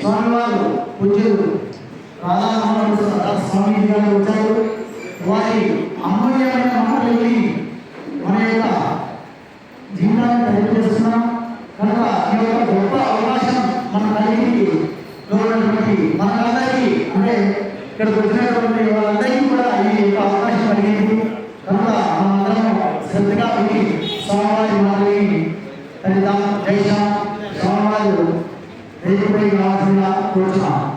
స్వామివారు పూజ్యులు రాధారామకృష్ణ స్వామి గారు వచ్చారు. వారి అమూల్యమైన మాటల్ని మన యొక్క జీవితాన్ని తెలియజేస్తున్నాం కనుక ఈ యొక్క గొప్ప అవకాశం మన కలిగి ఉన్నటువంటి మనందరికీ అంటే ఇక్కడ వచ్చినటువంటి వాళ్ళందరికీ కూడా ఈ యొక్క 歌唱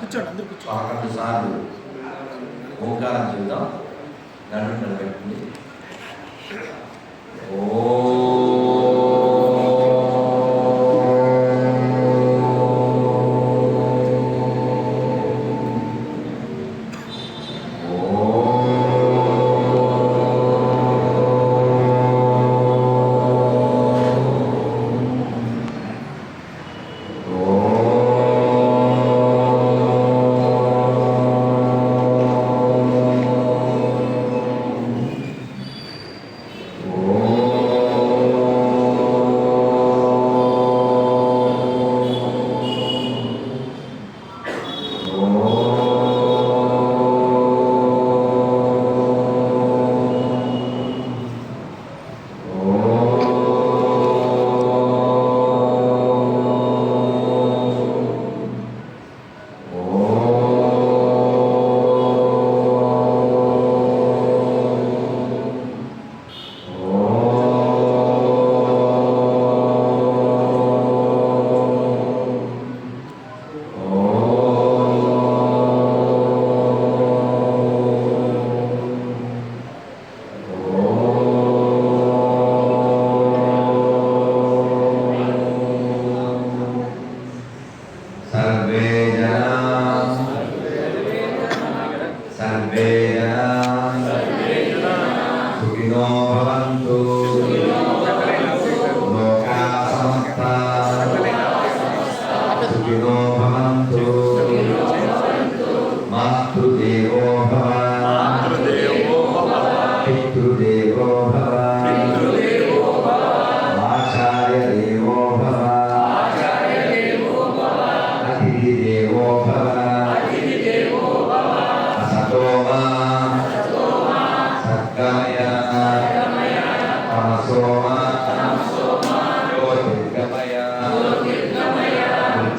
కూర్చోండి అందరు కూర్చోండి. సార్లు ఓంకారం చేద్దాం. నడుము నిలబెట్టండి ఓ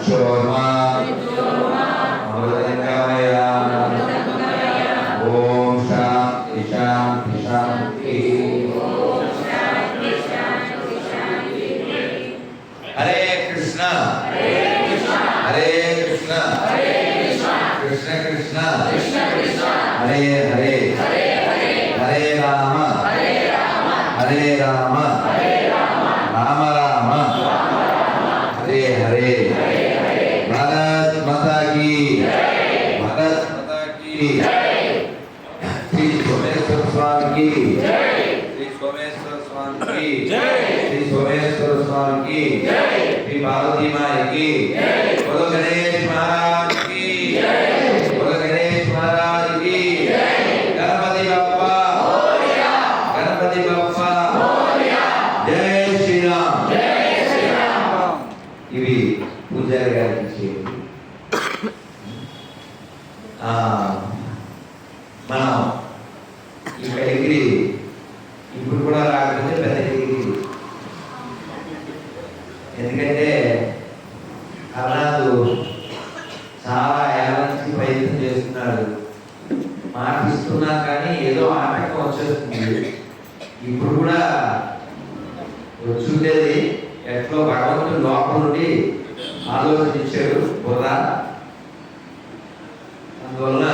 সোনা శ్రీ పార్వతీమాయకి బోలో గణేష్ మహారాజ్కి బోలో గణేష్ మహారాజ్కి గణపతి బప్ప గణపతి బప్ప జై శ్రీరామ్ ఇవి పూజారి గారికి ఇచ్చేవి ఆ, మనం ఈ డిగ్రీ ఇప్పుడు కూడా రాకపోతే పెద్ద డిగ్రీ ఎందుకంటే అన్నాదు చాలా ఏళ్ళ నుంచి ప్రయత్నం చేస్తున్నాడు మాట ఇస్తున్నా కానీ ఏదో ఆటంకం వచ్చేస్తుంది ఇప్పుడు కూడా వచ్చుండేది ఎట్లో భగవంతుడు లోపల నుండి ఆలోచించారు బుర్ర. అందువలన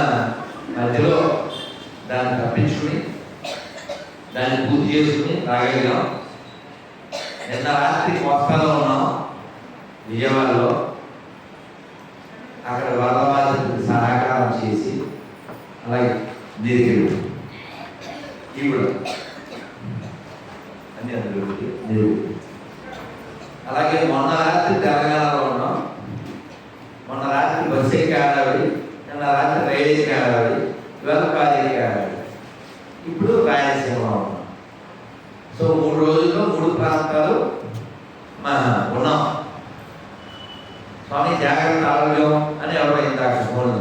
మధ్యలో దాన్ని తప్పించుకుని దాన్ని పూర్తి చేసుకుని రాగలిగాం నిన్న రాత్రి కోస్తాలో ఉన్నాం విజయవాడలో అక్కడ వరద సహకారం చేసి అలాగే దీనికి ఇప్పుడు అన్ని అందులో అలాగే మొన్న రాత్రి తెలంగాణలో ఉన్నాం. మొన్న రాత్రి బస్సు ఎక్కి ఆడాలి నిన్న రాత్రి రైలు ఎక్కి ఆడాలి ఇవాళ కాలేజీ ఆడాలి ఇప్పుడు రాయలసీమలో ఉన్నాం. సో మూడు రోజుల్లో మూడు ప్రాంతాలు మా ఉన్నాం. స్వామి జాగ్రత్త ఆరోగ్యం అని ఎవరో ఇందాక ఫోన్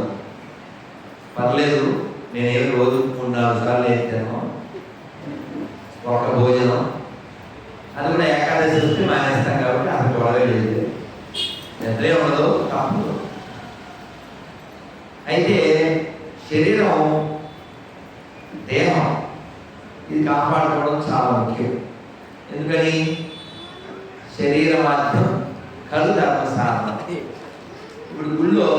పర్లేదు నేను ఏం రోజు మూడు నాలుగు సార్లు వేస్తాను ఒక భోజనం. అది కూడా ఏకాదశి వస్తే మానేస్తాం కాబట్టి అంత గొడవ లేదు నిద్రే ఉండదు తప్పదు అయితే శరీరం దేహం ఇది కాపాడుకోవడం చాలా ముఖ్యం ఎందుకని శరీరమార్థం కలు ధర్మ సాధన ఇప్పుడు గుళ్ళో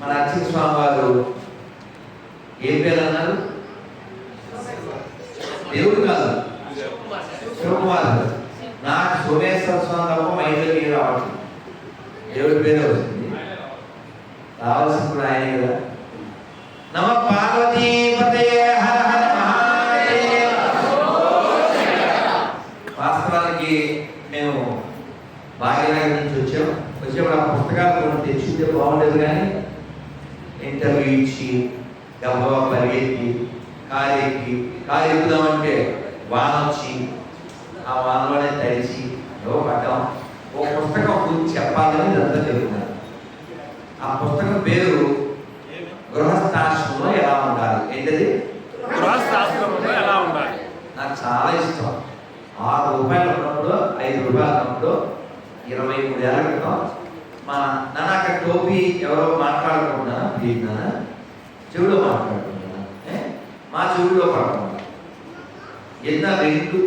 మన అచ్చిన స్వామి వారు ఏం పేరు అన్నారు దేవుడు కాదు శివకుమార్ నాకు సోమేశ్వర స్వామి తప్ప మైండ్లోకి రావట్లేదు దేవుడి పేరే వస్తుంది. రావాల్సింది కూడా ఆయనే కదా. నమ పార్వతీ హర హర వాస్తవానికి మేము భాగ్యనగర్ నుంచి వచ్చాం. వచ్చేప్పుడు ఆ పుస్తకాలు కొన్ని తెచ్చుంటే బాగుండేది కానీ ఇంటర్వ్యూ ఇచ్చి గబ్బా పరిగెత్తి కారు ఎక్కి కారు ఎక్కుదామంటే వాన వచ్చి ఆ వానలోనే తడిచి ఏవో పడ్డాం ఓ పుస్తకం గురించి చెప్పాలని ఇదంతా చెప్తున్నారు ఆ పుస్తకం పేరు గృహస్థాశ్రమంలో ఎలా ఉండాలి? ఏంటది? గృహస్థాశ్రమంలో ఎలా ఉండాలి? నాకు చాలా ఇష్టం. ఆరు రూపాయలు ఉన్నప్పుడు ఐదు రూపాయలు ఉన్నప్పుడు ఇరవై మూడేళ్ళ క్రితం మా నాన్న అక్కడ టోపీ ఎవరో మాట్లాడుకుంటున్నా ప్లీజ్ నాన్న చెవిలో మాట్లాడుకుంటున్నా? మా చెవుల్లో పడకుండా ఎన్న రెండు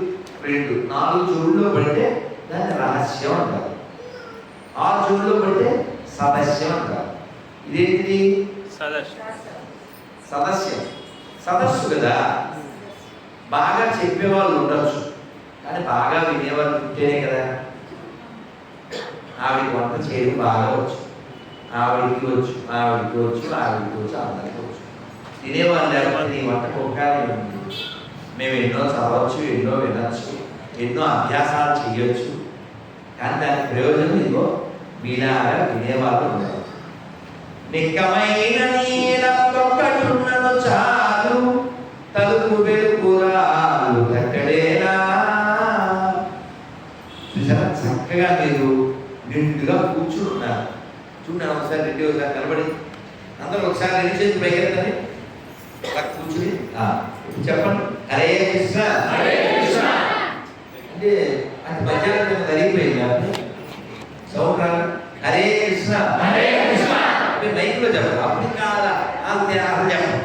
రెండు. నాలుగు చెవుల్లో పడితే దాన్ని రహస్యం అంటారు. ఆరు చెవుల్లో పడితే సదస్యం అంటారు. ఇదేంటిది? సదస్యం. సదస్సు కదా? బాగా చెప్పేవాళ్ళు ఉండొచ్చు. కానీ బాగా వినేవాళ్ళు ఉంటేనే కదా. ఆవిడ వంట చేయడం బాగా వచ్చు. ఆవిడికి వచ్చు ఆవిడికి వచ్చు ఆవిడికి వచ్చు అందరికీ వచ్చు. తినేవాళ్ళు లేకపోతే నీ ఉపకారం ఉంది మేము ఎన్నో చదవచ్చు ఎన్నో వినొచ్చు. ఎన్నో అభ్యాసాలు చేయొచ్చు. కానీ దాని ప్రయోజనం ఇదిగో మీలాగా వినేవాళ్ళు ఉండరు. నిక్కమైన నీలొక్కటున్నను చాలు తలుపు వెలుపురాలు తక్కడేనా చూసారా? చక్కగా మీరు నిండుగా కూర్చున్నారు చూడండి ఒకసారి రెడ్డి ఒకసారి కనబడి అందరూ ఒకసారి రెడ్డి చేసి పైకెత్తండి. అలా కూర్చుని చెప్పండి. హరే కృష్ణ. హరే కృష్ణ. అంటే అది మధ్యాహ్నం జరిగిపోయింది సౌండ్ రాదు హరే కృష్ణ. అంటే మైక్లో చెప్పదు అప్పుడు కాదా అంతే అసలు చెప్పదు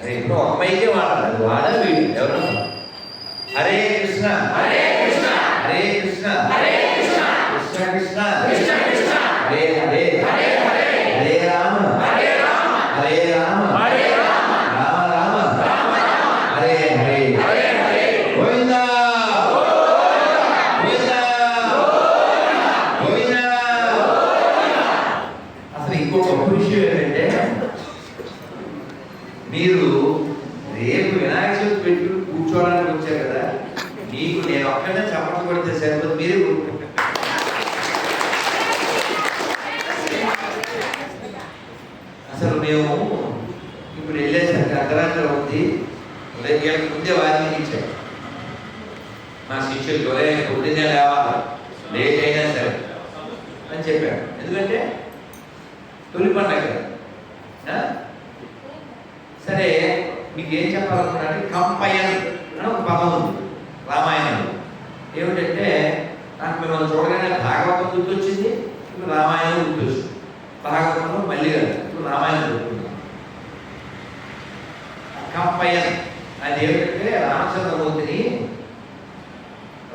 అరే ఇప్పుడు ఒక మైకే వాడాలి. వీడు. ఎవరు హరే కృష్ణ హరే కృష్ణ. హరే కృష్ణ హరే కృష్ణ కృష్ణ కృష్ణ కృష్ణ కృష్ణ హరే హరే హరే హరే హరే రామ హరే రామ హరే రామ హరే రామ రామ రామ రామ రామ హరే హరే హరే హరే గోవిందా గోవిందా గోవిందా అసలు ఇంకో గొప్ప విషయం ఏంటంటే మీరు రేపు వినాయక చవితి పెట్టి కూర్చోవడానికి వచ్చారు కదా మీకు నేను ఒక్కడే చప్పట్లు కొడితే సరిపోతుంది మీరే కూర్చోండి. అసలు మేము ఇప్పుడు వెళ్ళేసరికి అర్ధరాత్రి ఉంది ఉదయం ముందే వారిని ఇచ్చాం మా శిష్యులు ఒరే పొద్దున్నే లేవాలి? లేట్ అయినా సరే. అని చెప్పాడు ఎందుకంటే తొలి పండగ. సరే మీకు ఏం చెప్పాలనుకున్నారంటే కంపయన్ అని ఒక పదం ఉంది రామాయణంలో. ఏమిటంటే నాకు మిమ్మల్ని చూడగానే భాగవతం గుర్తొచ్చింది ఇప్పుడు రామాయణం గుర్తొచ్చింది భాగవతంలో మళ్ళీ కాదు ఇప్పుడు రామాయణం గుర్తుంది కంపయన్ అది ఏమిటంటే రామచంద్రమూర్తిని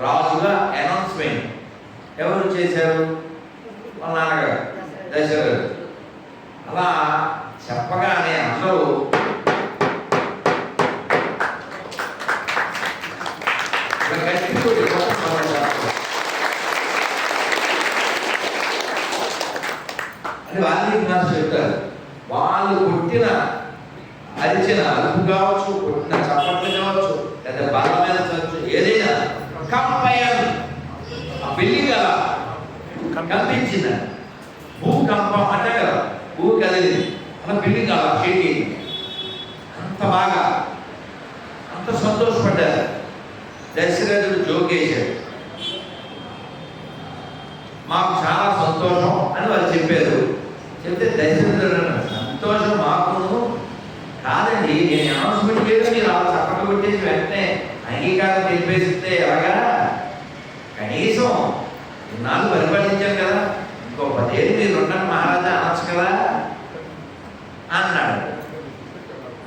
రాజుగా అనౌన్స్మెంట్ ఎవరు చేశారు వాళ్ళ నాన్నగారు దశరథుడు అలా చెప్పగానే అందరూ ఇలా గట్టిగా కొట్టి మొదలుపెట్టారు. అని వాల్మీకి మహర్షి చెప్తారు వాళ్ళు కొట్టిన అరిచిన అరుపు కావచ్చు కొట్టిన చప్పట్లు కావచ్చు లేదా బలమైన చచ్చు ఏదైనా కంపయం ఆ పెళ్ళి కదా కంపించింది భూకంపం అంటే కదా భూ కదిలింది అలా బిల్డింగ్ అలా షేక్ అంత బాగా అంత సంతోషపడ్డారు దశరథుడు జోకేశాడు మాకు చాలా సంతోషం అని వాళ్ళు చెప్పారు చెప్తే దశరథుడు సంతోషం మాకును కాదండి నేను అనౌన్స్మెంట్ లేదు మీరు అలా చప్పట్లు కొట్టేసి వెంటనే అంగీకారం తెలిపేస్తే ఎలాగా? కనీసం ఇన్నాళ్ళు పరిపాలించాను కదా ఇంకో పదేళ్ళు మీరు ఉండండి మహారాజా అనొచ్చు కదా? అన్నాడు.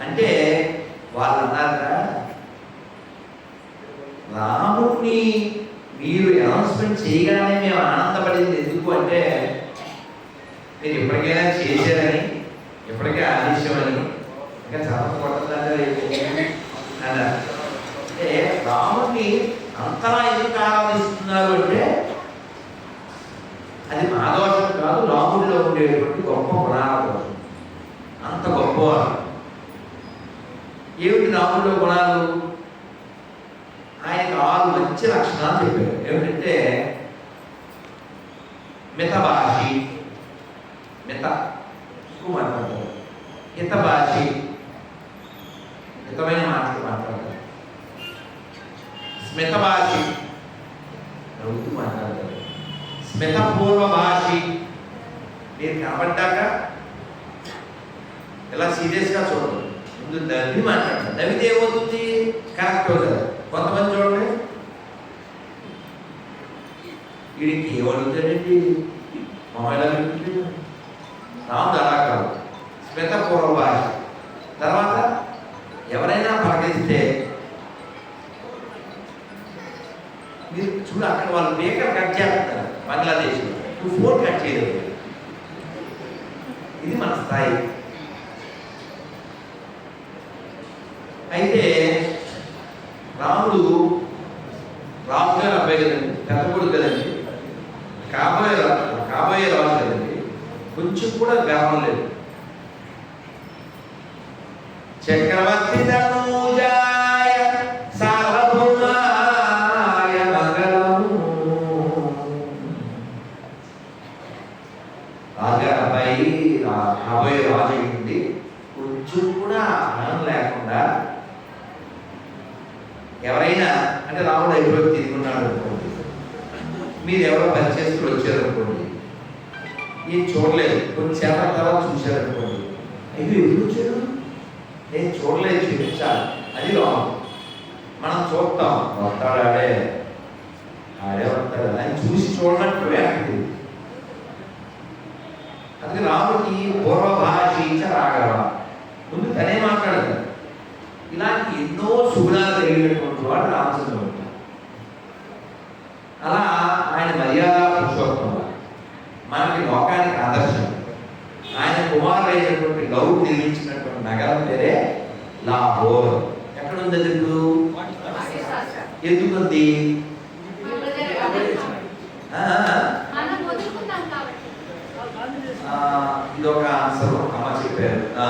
అంటే వాళ్ళు అన్నారా రాముడిని మీరు అనౌన్స్మెంట్ చేయగానే మేము ఆనందపడింది ఎందుకు అంటే నేను ఎప్పటికైనా చేశానని ఎప్పటికే ఆదేశమని ఇంకా చదవ అన్నారు అంటే రాముడిని అంతలా ఎందుకు ఆరాధిస్తున్నారు అంటే అది మా దోషం కాదు రాముడిలో ఉండేటువంటి గొప్ప గుణాల. దోషం అంత గొప్పవారు ఏమిటి రాముడిలో గుణాలు? ఆయనకు ఆరు మంచి లక్షణాలు చెప్పారు. ఏమిటంటే మితభాషి మిత ఎక్కువ మాట్లాడతారు. హిత హితభాషి హితమైన మాటలు మాట్లాడతారు. స్మిత స్మితభాషి నవ్వుతూ మాట్లాడతారు. స్మితపూర్వ భాషి మీరు కనబడ్డాక? ఇలా సీరియస్గా చూడండి ముందు నవ్వి మాట్లాడతారు. నవ్వితే ఏమవుతుంది? కరెక్ట్ అవుతుంది కొంతమంది చూడండి. వీడికి ఏమడుగుతాడండి? మొహం రాముడు అలా కాదు స్మితపూర్వ తర్వాత ఎవరైనా పలకరిస్తే మీరు చూడ అక్కడ వాళ్ళు మేకలు కట్ చేస్తారు బంగ్లాదేశ్ నువ్వు ఫోన్ కట్ చేయలేదు. ఇది మన స్థాయి. అయితే రాముడు రాజుగారు అబ్బాయి కదండి పెద్ద కొడుకు కదండి. కాబోయే కాబోయే రాజు కదండి. కొంచెం కూడా గర్వం లేదు. చక్రవర్తి తనూజాయ సార్వభౌమాయ మంగళము రాజుగారు అబ్బాయి రా- రాజు అయింది కొంచెం కూడా అహం లేకుండా ఎవరైనా అంటే రాముడు అయిపోయి తిరుగున్నాడు అనుకోండి. మీరు ఎవరో పని చేసుకుని వచ్చారు అనుకోండి ఏం చూడలేదు. కొన్ని సేపటి తర్వాత చూశారనుకోండి. అయ్యో ఎప్పుడు వచ్చారు? నేను చూడలేదు చూపించాలి. అది రాము మనం చూస్తాం వస్తాడు ఆడే ఆడే వస్తాడు అని చూసి చూడనట్టు వెనక్కి అందుకే రాముడికి పూర్వభాషి రాఘవ. ముందు తనే మాట్లాడతాడు ఇలాంటి ఎన్నో సుగుణాలు కలిగినటువంటి వాడు రామచంద్రుడు. అలా ఆయన మర్యాద మనకి లోకానికి ఆదర్శం. ఆయన కుమారుడైనటువంటి గౌరు నిర్మించినటువంటి నగరం పేరే లాహోర్ ఎక్కడ ఉంది అది ఇప్పుడు ఎందుకుంది? ఆ, ఇదొక ఆన్సర్ అమ్మ చెప్పారు. ఆ,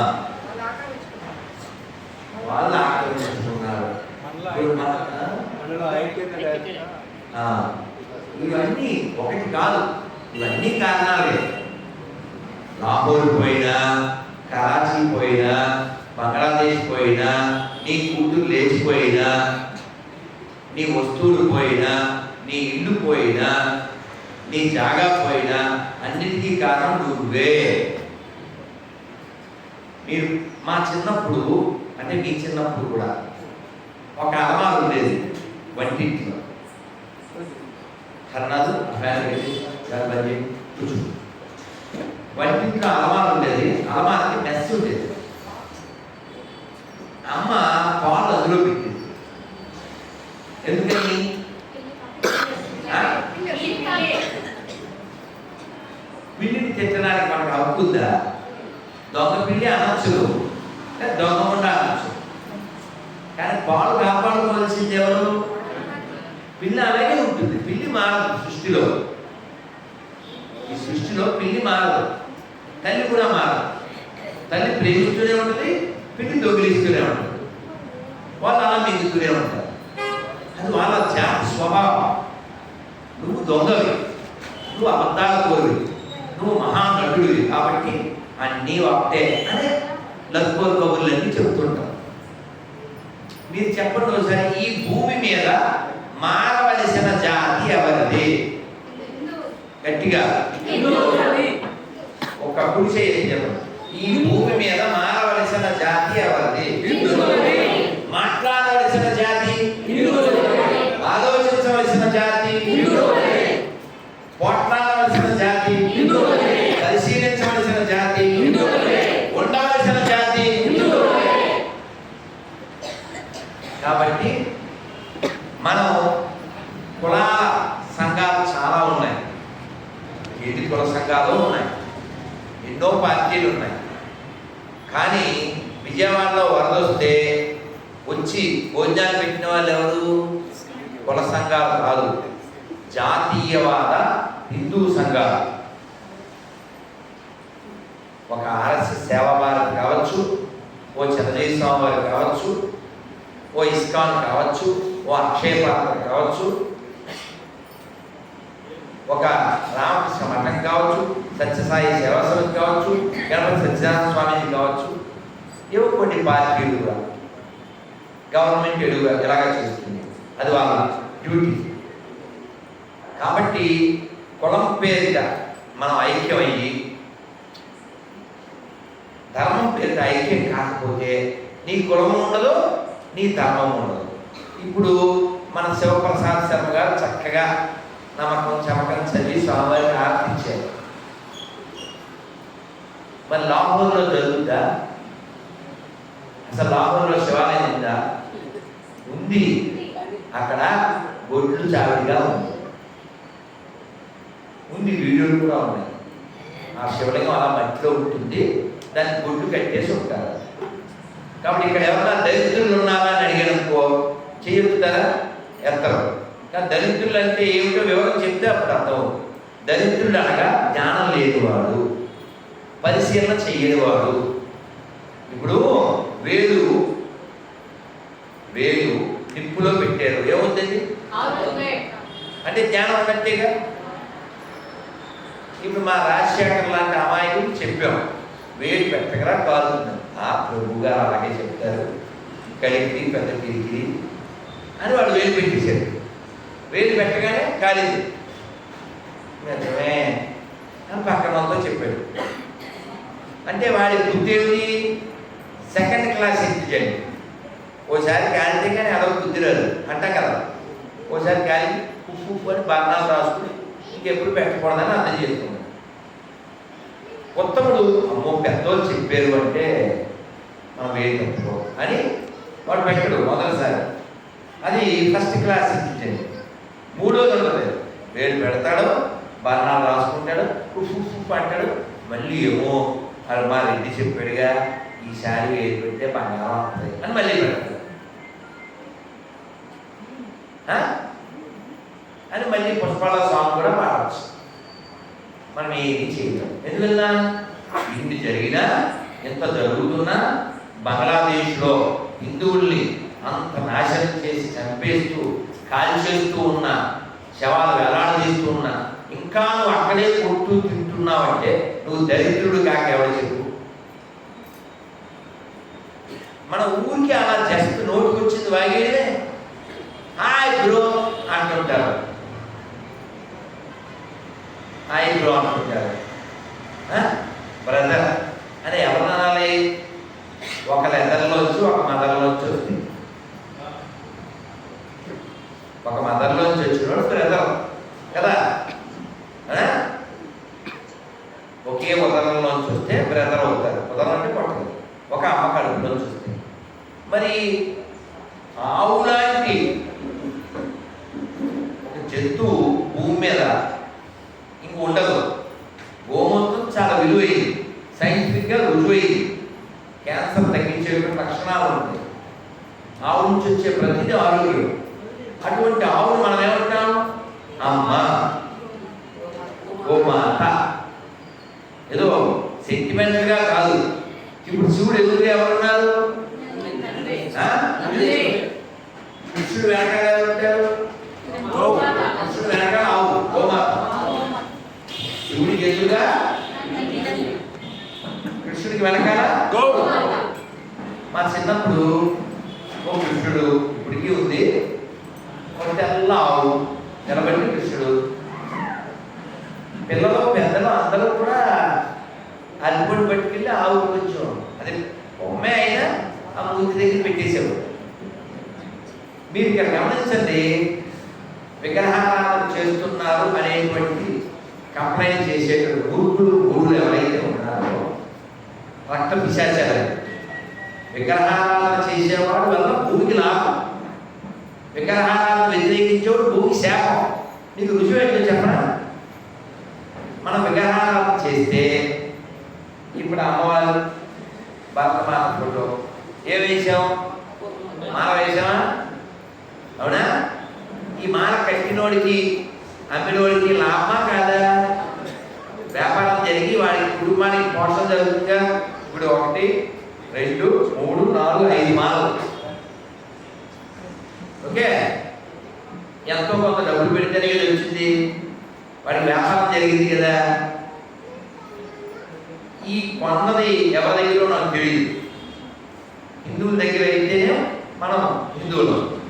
వాళ్ళు ఆక్రమించుకున్నారు ఇవన్నీ ఒకటి కాదు. ఇవన్నీ కారణాలే. లాహోర్ పోయినా కరాచీ పోయినా బంగ్లాదేశ్ పోయినా నీ కూతురు లేచిపోయినా నీ వస్తువులు పోయినా నీ ఇల్లు పోయినా నీ జాగా పోయినా అన్నిటికీ కారణం నువ్వే. మీరు మా చిన్నప్పుడు అంటే మీ చిన్నప్పుడు కూడా ఒక అలమార ఉండేది వంటింట్లో. కర్ణాలు ఫ్యాన్ పెట్టి దాని వంటింట్లో అలమార ఉండేది. అలమారకి మెస్ ఉండేది. అమ్మ పాలు అందులో పెట్టింది. ఎందుకని? పిల్లిని తిట్టడానికి మనకు హక్కు ఉందా? దొంగ పిల్లి అనొచ్చు. దొంగ ఉండ అనొచ్చు. కానీ పాలు కాపాడుకోవాల్సింది ఎవరు? పిల్ల అలాగే ఉంటుంది పిల్లి మారదు సృష్టిలో ఈ సృష్టిలో పిల్లి మారదు తల్లి కూడా మారదు. తల్లి ప్రేమిస్తూనే ఉంటుంది పిల్లి దొంగిలిస్తూనే ఉంటుంది. వాళ్ళు అలా మింగుతూనే ఉంటారు. అది వాళ్ళ జాతి స్వభావం. నువ్వు దొంగవి. నువ్వు అబద్ధాల కోరివి. నువ్వు మహానటుడివి కాబట్టి అన్నీ ఒకటే అనే లక్కోర్ కబుర్లన్నీ చెబుతుంటాం మీరు చెప్పండి ఒకసారి ఈ భూమి మీద మారవలసిన జాతి ఎవరిది? గట్టిగా. ఒక కుడి చేయండి చెప్పండి ఈ భూమి మీద మారవలసిన జాతి ఎవరిది? మాట్లాడవలసిన జాతి ఆలోచించవలసిన జాతి పోట్లాడవలసిన జాతి పరిశీలించవలసిన జాతి ఉండవలసిన జాతి కాబట్టి మనం కులాల సంఘాలు చాలా ఉన్నాయి ఎన్ని కుల సంఘాలు ఉన్నాయి ఎన్నో పార్టీలు ఉన్నాయి కానీ విజయవాడలో వరద వస్తే వచ్చి భోజనాలు పెట్టిన వాళ్ళు ఎవరు? కుల సంఘాలు కాదు. జాతీయవాద హిందూ సంఘాలు. ఒక ఆర్ఎస్ఎస్ సేవా భారత్ కావచ్చు ఓ చంద్రజయ స్వామి వారు కావచ్చు ఓ ఇస్కాన్ కావచ్చు ఓ అక్షయ పాత్ర కావచ్చు ఒక రామకృష్ణ మఠం కావచ్చు సత్యసాయి సేవా సమితి కావచ్చు గణపతి సత్యనారాయణ స్వామీజీ కావచ్చు ఏవో కొన్ని పార్టీలు కూడా. గవర్నమెంట్ ఎడుగు ఎలాగ చేస్తుంది? అది వాళ్ళ డ్యూటీ. కాబట్టి కులం పేరిట మనం ఐక్యమయ్యి ధర్మం పేరిట ఐక్యం కాకపోతే నీ కులం ఉండదు నీ ధర్మం ఉండదు. ఇప్పుడు మన శివప్రసాద్ శర్మ గారు చక్కగా నమ్మకం చమకం చదివి స్వామివారిని ఆర్థించారు మరి లాహోర్లో జరుగుతుందా అసలు లాహోర్లో శివాలయం ఉంది. అక్కడ గొడ్లు చావిడిగా ఉంది. ఉంది వీడియోలు కూడా ఉన్నాయి. ఆ శివలింగం అలా మట్టిలో ఉంటుంది. దానికి గొడ్లు కట్టేసి ఉంటారు. కాబట్టి ఇక్కడ ఎవరైనా దరిద్రులు ఉన్నారా అని అడిగానుకో చెయ్యొద్దుతారా ఎత్తరు. కానీ దరిద్రులు అంటే ఏమిటో వివరం చెప్తే అప్పుడు అర్థం దరిద్రుడు అనగా జ్ఞానం లేనివాడు పరిశీలన చేయనివాడు. ఇప్పుడు వేలు నిప్పులో పెట్టారు. ఏమవుతుంది అంటే జ్ఞానం ఉన్నట్టేగా ఇప్పుడు మా రాజశేఖర్ లాంటి అమాయకులు చెప్పాం. వేలు పెట్టగరా కాలుతుంది ఆ ప్రభు గారు అలాగే చెప్తారు. కలిగిరి పెద్ద కిరికిరి అని వాడు వేలు పెట్టేశారు. వేలు పెట్టగానే కాలింది. నిజమే అని పక్కన వాళ్ళతో చెప్పాడు. అంటే వాడి బుద్ధి ఏమిటి? సెకండ్ క్లాస్ ఇంటెలిజెంట్ ఓసారి కాలితే కానీ అదొక బుద్ధి అంటాం కదా. ఓసారి కాలి ఉప్పు ఉప్పు అని బాణాలు రాసుకుని ఇంకెప్పుడు పెట్టకూడదని అర్థం చేసుకున్నాడు. ఉత్తముడు అమ్మో పెద్దోళ్ళు చెప్పారు అంటే మనం వేలు అని వాడు పెట్టడు మొదటిసారి. అది ఫస్ట్ క్లాస్ ఇచ్చేది. మూడోది ఉంటుంది వేలు పెడతాడు బాణాలు రాసుకుంటాడు ఉప్పు ఉప్పు అంటాడు. మళ్ళీ ఏమో అది మా రెడ్డి చెప్పాడుగా ఈసారి వేలు పెడితే బంగారం వస్తుంది అని మళ్ళీ పెడతాడు. అని మళ్ళీ పుష్పాల సాంగ్ కూడా పాడవచ్చు మనం ఏది చేయలేం. ఎందువల్ల? ఇన్ని జరిగినా ఎంత జరుగుతున్నా బంగ్లాదేశ్లో హిందువుల్ని అంత నాశనం చేసి చంపేస్తూ కాల్చేస్తూ ఉన్న శవాలు వేలాడదీస్తూ ఉన్న ఇంకా నువ్వు అక్కడే కొట్టు తింటున్నావంటే నువ్వు దరిద్రుడు కాక ఎవరు చెప్పు? మన ఊరికి అలా జస్ట్ నోటుకొచ్చింది వాగేదే. hydro underwater hydro underwater huh? brother సెంటిమెంటల్గా కాదు. ఇప్పుడు శివుడు ఎదురు ఎవరున్నారు కృష్ణుడు వెనకాల ఎవరు ఉంటారు కృష్ణుడు వెనకాల ఆవు గోమాత శివుడికి ఎదురుగా కృష్ణుడికి వెనకాల గో. మా చిన్నప్పుడు ఓ కృష్ణుడు ఇప్పటికీ ఉంది. ఒక తెల్ల ఆవు నిలబడి కృష్ణుడు. పిల్లలు పెద్దలు అందరూ కూడా అల్లిపొడి పట్టుకెళ్ళి ఆవు కొంచెం అది బొమ్మే అయినా ఆ మూతి దగ్గర పెట్టేసావు మీరు ఇక్కడ గమనించండి విగ్రహారాధన చేస్తున్నారు అనేటువంటి కంప్లైంట్ చేసేటువంటి గురుకులు గురువులు ఎవరైతే ఉన్నారో రక్త పిశాచాలు విగ్రహారాధన చేసేవాడు వల్ల భూమికి లాభం. విగ్రహారాధన వ్యతిరేకించేవాడు భూమికి శాపం నీకు రుజువు ఏంటో చెప్పరా మనం విగ్రహారాధన చేస్తే ఇప్పుడు అమ్మవారు భర్త మాత ఫోటో. ఏ వేసాం మాల వేషమా? అవునా? ఈ మాల కట్టినోడికి అమ్మినోడికి లాభమా కాదా? వ్యాపారం జరిగి వాడి కుటుంబానికి మోసం జరుగుతుందా? ఇప్పుడు ఒకటి రెండు మూడు నాలుగు ఐదు మాలలు. ఓకే? ఎంతో కొంత డబ్బులు పెడితేనే కదా వచ్చింది వాడికి వ్యాపారం జరిగింది కదా. ఈ కొన్నది ఎవరి దగ్గర నాకు తెలియదు? హిందువుల దగ్గర అయితేనే మనం హిందువులు.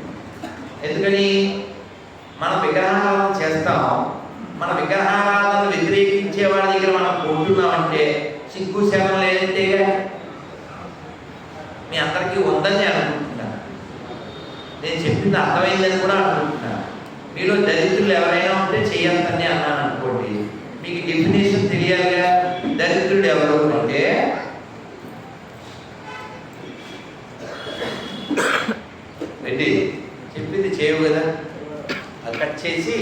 ఎందుకని? మనం విగ్రహాలను చేస్తాం. మన విగ్రహాలను వ్యతిరేకించే వాడి దగ్గర మనం కొంటున్నామంటే సిగ్గు శవం లేదంటే మీ అందరికీ ఉందని నేను అనుకుంటున్నాను. నేను చెప్పింది అర్థమైందని కూడా అనుకుంటున్నాను. మీలో దరిద్రులు ఎవరైనా ఉంటే చెయ్యొద్దని అన్నాను అనుకోండి. మీకు డెఫినేషన్ తెలియాలిగా దరిద్రుడు ఎవరు అంటే రెడ్డి చెప్పింది చేయవు కదా అది కట్ చేసి